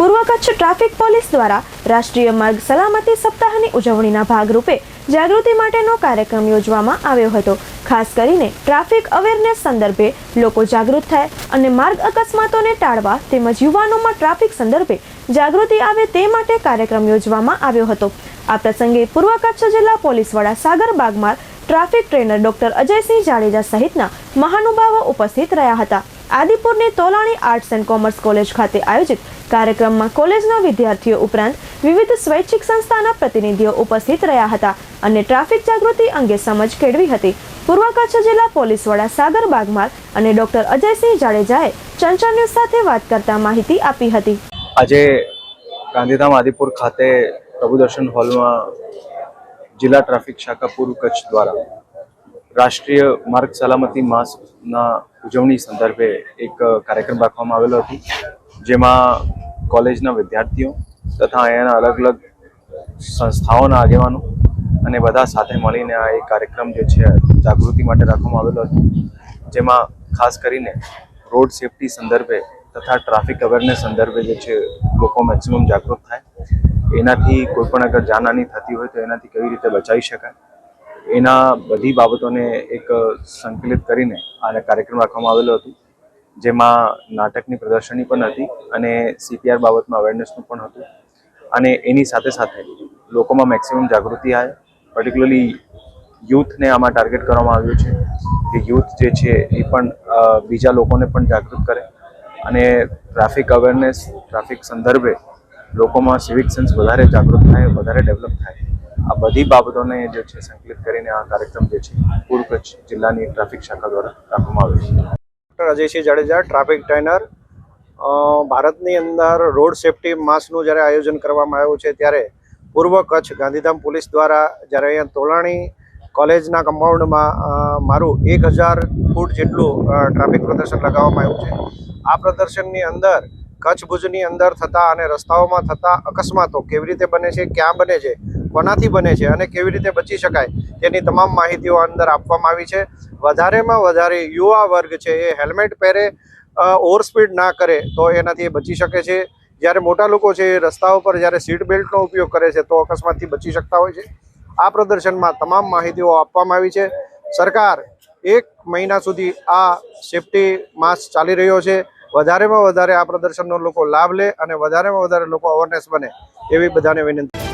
પૂર્વ Kutch traffic police દ્વારા રાષ્ટ્રીય માર્ગ સલામતી સપ્તાહની ઉજવણીના ભાગરૂપે જાગૃતિ માટેનો કાર્યક્રમ યોજવામાં આવ્યો હતો. ખાસ કરીને ટ્રાફિક અવેરનેસ સંદર્ભે લોકો જાગૃત થાય અને માર્ગ અકસ્માતોને ટાળવા તેમજ યુવાનોમાં ટ્રાફિક સંદર્ભે જાગૃતિ આવે તે માટે કાર્યક્રમ યોજવામાં આવ્યો હતો. આ પ્રસંગે પૂર્વ કચ્છ જિલ્લા પોલીસ વડા Sagar Bagmar, traffic trainer doctor Ajaysinh Jadeja સહિતના મહાનુભાવો ઉપસ્થિત રહ્યા હતા. આદિપુરની Tolani arts and commerce college ખાતે આયોજિત કાર્યક્રમમાં કોલેજના વિદ્યાર્થીઓ ઉપરાંત વિવિધ સ્વૈચ્છિક સંસ્થાના પ્રતિનિધિઓ ઉપસ્થિત રહ્યા હતા અને ટ્રાફિક જાગૃતિ અંગે સમજ કેળવી હતી. પૂર્વ કચ્છ જિલ્લા પોલીસ વડા સાગર બાગમાર અને ડોક્ટર અજયસિંહ જાડેજાએ ચંચળ ન્યૂઝ સાથે વાત કરતા માહિતી આપી હતી. આજે ગાંધીધામ આદિપુર ખાતે પ્રભુદર્શન હોલમાં જિલ્લા ટ્રાફિક શાખા પૂર્વ કચ્છ દ્વારા રાષ્ટ્રીય માર્ગ સલામતી માસના ઉજવણી સંદર્ભે એક કાર્યક્રમ રાખવામાં આવેલો હતો, જેમાં કોલેજના વિદ્યાર્થીઓ તથા અહીંયાના અલગ અલગ સંસ્થાઓના આગેવાનો અને બધા સાથે મળીને આ એક કાર્યક્રમ જે છે, જાગૃતિ માટે રાખવામાં આવેલો હતો. જેમાં ખાસ કરીને રોડ સેફટી સંદર્ભે તથા ટ્રાફિક અવેરનેસ સંદર્ભે જે છે, લોકો મેક્સિમમ જાગૃત થાય. એનાથી કોઈ પણ અગર જાનહાની થતી હોય તો એનાથી કેવી રીતે બચાવી શકાય? એના બધી બાબતોને એક સંકલિત કરીને આને કાર્યક્રમ રાખવામાં આવેલો હતો. જેમાં નાટકની પ્રદર્શની પણ હતી અને સીપીઆર બાબતમાં અવેરનેસનું પણ હતું. અને એની સાથે સાથે લોકોમાં મેક્સિમમ જાગૃતિ આવે. પર્ટિક્યુલરલી યુથને આમાં ટાર્ગેટ કરવામાં આવ્યું છે કે યુથ જે છે એ પણ બીજા લોકોને પણ જાગૃત કરે. અને ટ્રાફિક અવેરનેસ ટ્રાફિક સંદર્ભે લોકોમાં સિવિક સેન્સ વધારે જાગૃત થાય, વધારે ડેવલપ થાય. આ બધી બાબતોને જે છે, સંકલિત કરીને આ કાર્યક્રમ જે છે પૂર્વ કચ્છ જિલ્લાની ટ્રાફિક શાખા દ્વારા રાખવામાં આવ્યો છે. Doctor Ajaysinh Jadeja, traffic trainer. ભારતની અંદર રોડ સેફટી માસનું જ્યારે આયોજન કરવામાં આવ્યું છે, ત્યારે પૂર્વ કચ્છ ગાંધીધામ પોલીસ દ્વારા જ્યારે અહીંયા તોલાણી કોલેજના કમ્પાઉન્ડમાં મારું એક હજાર ફૂટ જેટલું ટ્રાફિક પ્રદર્શન લગાવવામાં આવ્યું છે. આ પ્રદર્શનની અંદર કચ્છ ભુજની અંદર થતા અને રસ્તાઓમાં થતા અકસ્માતો કેવી રીતે બને છે, ક્યાં બને છે કોનાથી બને છે અને કેવી રીતે બચી શકાય તેની તમામ માહિતીઓ અંદર આપવામાં આવી છે. વધારેમાં વધારે યુવા વર્ગ છે એ હેલ્મેટ પહેરે ઓવર સ્પીડ ના કરે તો એનાથી એ બચી શકે છે. જ્યારે મોટા લોકો છે એ રસ્તાઓ પર જ્યારે સીટ બેલ્ટનો ઉપયોગ કરે છે તો અકસ્માતથી બચી શકતા હોય છે. આ પ્રદર્શનમાં તમામ માહિતીઓ આપવામાં આવી છે. સરકાર એક મહિના સુધી આ સેફટી માસ ચાલી રહ્યો છે. વધારેમાં વધારે આ પ્રદર્શનનો લોકો લાભ લે અને વધારેમાં વધારે લોકો અવેરનેસ બને. એવી બધાને વિનંતી.